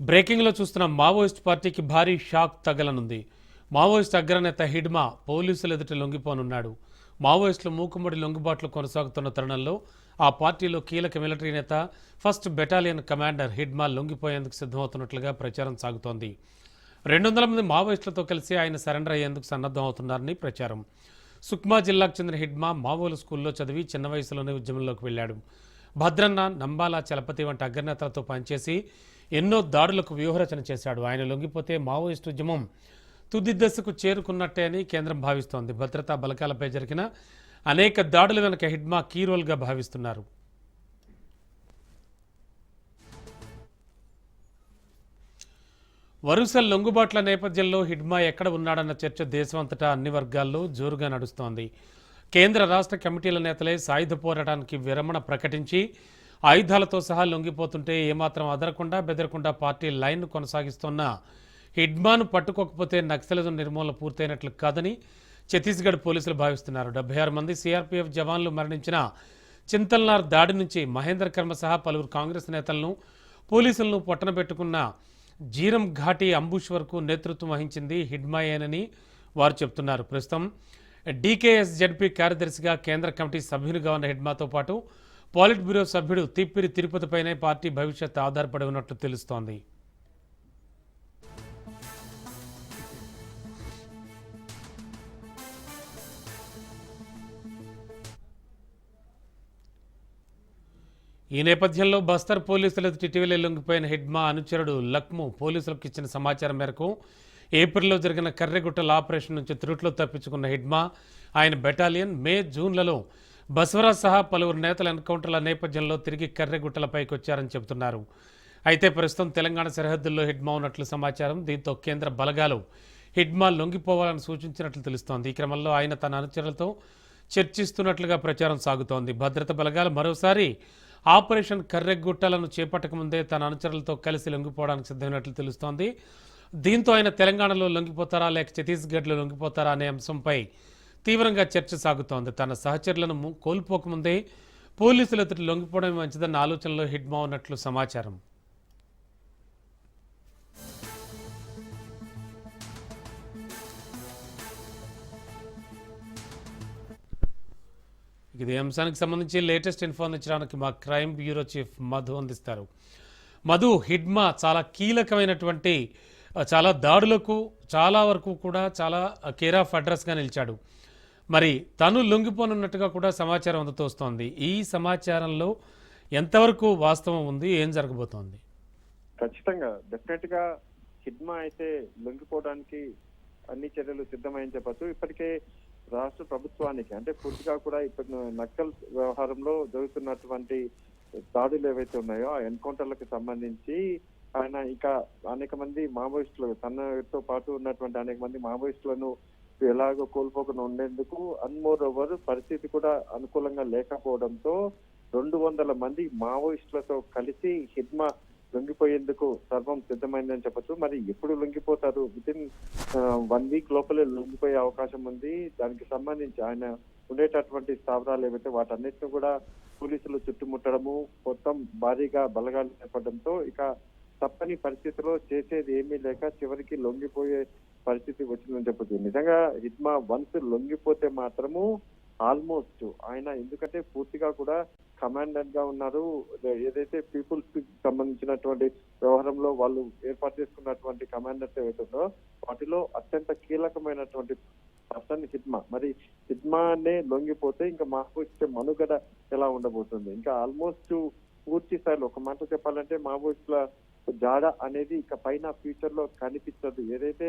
బ్రేకింగ్లో చూస్తున్న మావోయిస్ట్ పార్టీకి భారీ షాక్ తగలనుంది. మావోయిస్ట్ అగ్రనేత హిడ్మా పోలీసులు ఎదుట లొంగిపోనున్నాడు. మావోయిస్టులు మూకుమ్మడి లొంగుబాట్లు కొనసాగుతున్న తరుణంలో ఆ పార్టీలో కీలక మిలిటరీ నేత ఫస్ట్ బెటాలియన్ కమాండర్ హిడ్మా లొంగిపోయేందుకు సిద్ధమవుతున్నట్లుగా ప్రచారం సాగుతోంది. రెండు వందల మంది మావోయిస్టులతో కలిసి ఆయన సరెండర్ అయ్యేందుకు సన్నద్ధం అవుతున్నారని ప్రచారం. సుక్మా జిల్లాకు చెందిన హిడ్మా మావోలు స్కూల్లో చదివి చిన్న వయసులోనే ఉద్యమంలోకి వెళ్ళాడు. భద్రన్న నంబాల చలపతి వంటి అగ్రనేతలతో పనిచేసి ఎన్నో దాడులకు వ్యూహరచన చేశాడు. ఆయన లొంగిపోతే మావోయిస్టు ఉద్యమం తుది దశకు చేరుకున్నట్టే అని కేంద్రం భావిస్తోంది. భద్రతా బలకాలపై జరిగిన అనేక దాడుల వెనుక హిడ్మా కీ రోల్గా భావిస్తున్నారు. వరుస లొంగుబాట్ల నేపథ్యంలో హిడ్మా ఎక్కడ ఉన్నాడన్న చర్చ దేశమంతటా అన్ని వర్గాల్లో జోరుగా నడుస్తోంది. కేంద్ర రాష్ట్ర కమిటీల నేతలే సాయుధ పోరాటానికి విరమణ ప్రకటించి ఆయుధాలతో సహా లొంగిపోతుంటే ఏమాత్రం అదరకుండా బెదరకుండా పార్టీ లైన్ కొనసాగిస్తున్న హిడ్మాను పట్టుకోకపోతే నక్సలిజం నిర్మూలన పూర్తయినట్లు కాదని ఛత్తీస్గఢ్ పోలీసులు భావిస్తున్నారు. డెబ్బై ఆరు మంది సీఆర్పీఎఫ్ జవాన్లు మరణించిన చింతల్నార్ దాడి నుంచి మహేంద్ర కర్మ సహా పలువురు కాంగ్రెస్ నేతలను పోలీసులను పొట్టనబెట్టుకున్న జీరం ఘాటి అంబుష్ వరకు నేతృత్వం వహించింది హిడ్మాయేనని వారు చెబుతున్నారు ప్రస్తుతం డీకేఎస్ జడ్పీ కార్యదర్శిగా కేంద్ర కమిటీ సభ్యునిగా ఉన్న హిడ్మాతో పాటు పాలిట్ బ్యూరో సభ్యుడు తిప్పిరి తిరుపతిపైనే పార్టీ భవిష్యత్ ఆధారపడి ఉన్నట్లు తెలుస్తోంది. ఈ నేపథ్యంలో బస్తర్ పోలీసుల ఇటీవలే లొంగిపోయిన హిడ్మా అనుచరుడు లక్ము పోలీసులకు ఇచ్చిన సమాచారం మేరకు ఏప్రిల్లో జరిగిన కర్రెగుట్టల ఆపరేషన్ నుంచి త్రుట్లో తప్పించుకున్న హెడ్మా ఆయన బెటాలియన్ మే జూన్లలో బసవరాజ్ సహా పలువురు నేతల ఎన్కౌంటర్ల నేపథ్యంలో తిరిగి కర్రెగుట్టలపైకి వచ్చారని చెబుతున్నారు. అయితే ప్రస్తుతం తెలంగాణ సరిహద్దుల్లో హిడ్మా ఉన్నట్లు సమాచారం. దీంతో కేంద్ర బలగాలు హిడ్మా లొంగిపోవాలని సూచించినట్లు తెలుస్తోంది. ఈ క్రమంలో ఆయన తన అనుచరులతో చర్చిస్తున్నట్లుగా ప్రచారం సాగుతోంది. భద్రత బలగాలు మరోసారి ఆపరేషన్ కర్రెగుట్టలను చేపట్టకముందే తన అనుచరులతో కలిసి లొంగిపోవడానికి సిద్ధమైనట్లు తెలుస్తోంది. దీంతో ఆయన తెలంగాణలో లొంగిపోతారా లేక ఛత్తీస్గఢ్లో లొంగిపోతారా అనే అంశంపై తీవ్రంగా చర్చ సాగుతోంది. తన సహచరులను కోల్పోకముందే పోలీసులు అతడి లొంగిపోవడం మంచిదన్న ఆలోచనలో హిడ్మా ఉన్నట్లు సమాచారం. ఇది అంశానికి సంబంధించి లేటెస్ట్ ఇన్ఫార్మ్ మా క్రైమ్ బ్యూరో చీఫ్ మధు అందిస్తారు. మధు హిడ్మా చాలా కీలకమైనటువంటి చాలా దాడులకు చాలా వరకు కూడా చాలా కేర్ ఆఫ్ అడ్రస్గా నిలిచాడు. మరి తను లొంగిపోనున్నట్టుగా కూడా సమాచారం అందుతోస్తోంది ఈ సమాచారంలో ఎంతవరకు వాస్తవం ఉంది? ఏం జరగబోతోంది? ఖచ్చితంగా. డెఫినెట్గా హిడ్మా అయితే లొంగిపోవడానికి అన్ని చర్యలు సిద్ధమని చెప్పచ్చు. ఇప్పటికే రాష్ట్ర ప్రభుత్వానికి అంటే పూర్తిగా కూడా ఇప్పుడు నక్కల్ వ్యవహారంలో జరుగుతున్నటువంటి దాడులు ఏవైతే ఉన్నాయో ఆ ఎన్కౌంటర్లకు సంబంధించి ఆయన ఇంకా అనేక మంది మావోయిస్టులు తనతో పాటు ఉన్నటువంటి అనేక మంది మావోయిస్టులను ఎలాగో కోల్పోకుండా ఉండేందుకు అన్మోర్ ఓవర్ పరిస్థితి కూడా అనుకూలంగా లేకపోవడంతో రెండు వందల మంది మావోయిస్టులతో కలిసి హిడ్మా లొంగిపోయేందుకు సర్వం సిద్ధమైందని చెప్పొచ్చు. మరి ఎప్పుడు లొంగిపోతారు? విత్ ఇన్ వన్ వీక్ లోపలే లొంగిపోయే అవకాశం ఉంది. దానికి సంబంధించి ఆయన ఉండేటటువంటి స్థావరాలు ఏవైతే వాటన్నిటిని కూడా పోలీసులు చుట్టుముట్టడము మొత్తం భారీగా బలగాలు చెప్పడంతో ఇక తప్పని పరిస్థితిలో చేసేది ఏమీ లేక చివరికి లొంగిపోయే పరిస్థితి వచ్చిందని చెప్పచ్చు. నిజంగా హిట్మా వన్స్ లొంగిపోతే మాత్రము ఆల్మోస్ట్ ఆయన ఎందుకంటే పూర్తిగా కూడా కమాండెంట్గా ఉన్నారు. ఏదైతే పీపుల్స్ సంబంధించినటువంటి వ్యవహారంలో వాళ్ళు ఏర్పాటు చేసుకున్నటువంటి కమాండర్స్ ఏవైతే వాటిలో అత్యంత కీలకమైనటువంటి పర్సన్ హిడ్మా మరి హిట్మానే లొంగిపోతే ఇంకా మాకు ఇచ్చే మనుగడ ఎలా ఉండబోతుంది? ఇంకా ఆల్మోస్ట్ పూర్తి స్థాయిలో ఒక మాట చెప్పాలంటే మావోయిస్టుల జాడ అనేది ఇక పైన ఫ్యూచర్లో కనిపించదు. ఏదైతే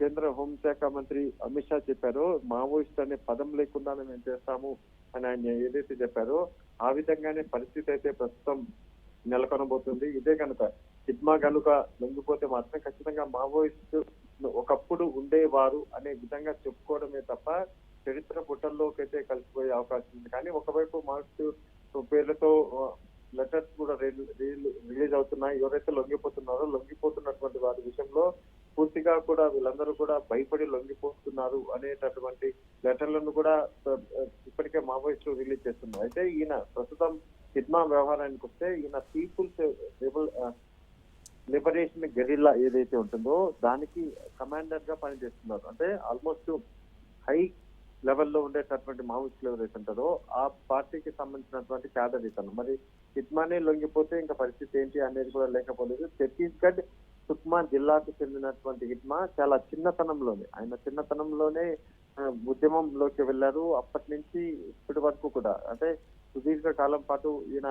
కేంద్ర హోంశాఖ మంత్రి అమిత్ షా చెప్పారో మావోయిస్ట్ అనే పదం లేకుండానే మేము చేస్తాము అని ఆయన ఏదైతే చెప్పారో ఆ విధంగానే పరిస్థితి అయితే ప్రస్తుతం నెలకొనబోతుంది. ఇదే కనుక సిగ్మా గనుక లొంగిపోతే మాత్రం ఖచ్చితంగా మావోయిస్ట్ ఒకప్పుడు ఉండేవారు అనే విధంగా చెప్పుకోవడమే తప్ప చరిత్ర పుటల్లోకి అయితే కలిసిపోయే అవకాశం ఉంది. కానీ ఒకవైపు మావోయిస్ట్ పేర్లతో లెటర్స్ కూడా రిలీజ్ అవుతున్నాయి. ఎవరైతే లొంగిపోతున్నారో లొంగిపోతున్నటువంటి వారి విషయంలో పూర్తిగా కూడా వీళ్ళందరూ కూడా భయపడి లొంగిపోతున్నారు అనేటటువంటి లెటర్లను కూడా ఇప్పటికే మావోయిస్టులు రిలీజ్ చేస్తున్నారు. అయితే ఈయన ప్రస్తుతం హిడ్మా వ్యవహారానికి వస్తే ఈయన పీపుల్స్ లిబరేషన్ గెరిల్లా ఏదైతే ఉంటుందో దానికి కమాండర్గా పనిచేస్తున్నారు. అంటే ఆల్మోస్ట్ హై లెవెల్లో ఉండేటటువంటి మావోయిస్టులు ఎవరైతే ఉంటారో ఆ పార్టీకి సంబంధించినటువంటి క్యాడర్ ఇతను మరి హిట్మానే లొంగిపోతే ఇంకా పరిస్థితి ఏంటి అనేది కూడా లేకపోలేదు. ఛత్తీస్గఢ్ సుక్మా జిల్లాకు చెందినటువంటి హిట్మా చాలా చిన్నతనంలోనే. ఆయన చిన్నతనంలోనే ఉద్యమంలోకి వెళ్ళారు. అప్పటి నుంచి ఇప్పటి వరకు కూడా. అంటే సుదీర్ఘ కాలం పాటు ఈయన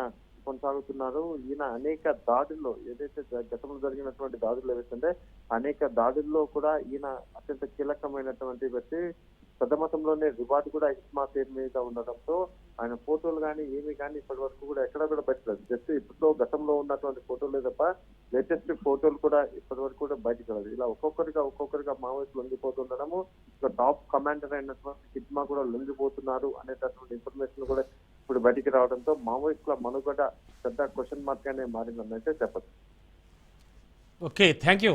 కొనసాగుతున్నారు. ఈయన అనేక దాడుల్లో ఏదైతే గతంలో జరిగినటువంటి దాడులు ఏవైతే అనేక దాడుల్లో కూడా ఈయన అత్యంత కీలకమైనటువంటి వ్యక్తి. పెద్ద మొత్తంలోనే రివార్డు కూడా హిట్మా పేరు మీద ఉండడంతో ఆయన ఫోటోలు కానీ ఏమి కానీ ఇప్పటి వరకు కూడా ఎక్కడ కూడా పెట్టలేదు జస్ట్ ఇప్పట్లో గతంలో ఉన్నటువంటి ఫోటోలే తప్ప లేటెస్ట్ ఫోటోలు కూడా ఇప్పటి వరకు కూడా బయటకు రాదు ఇలా ఒక్కొక్కరిగా ఒక్కొక్కరిగా మావోయిస్టులు లొంగిపోతుండడము ఇక టాప్ కమాండర్ అయినటువంటి హిట్మా కూడా లొంగిపోతున్నారు అనేటటువంటి ఇన్ఫర్మేషన్ కూడా ఇప్పుడు బయటికి రావడంతో మావోయిస్టుల మనుగడ పెద్ద క్వశ్చన్ మార్క్ అనే మారిందని అయితే చెప్పచ్చు. Okay thank you.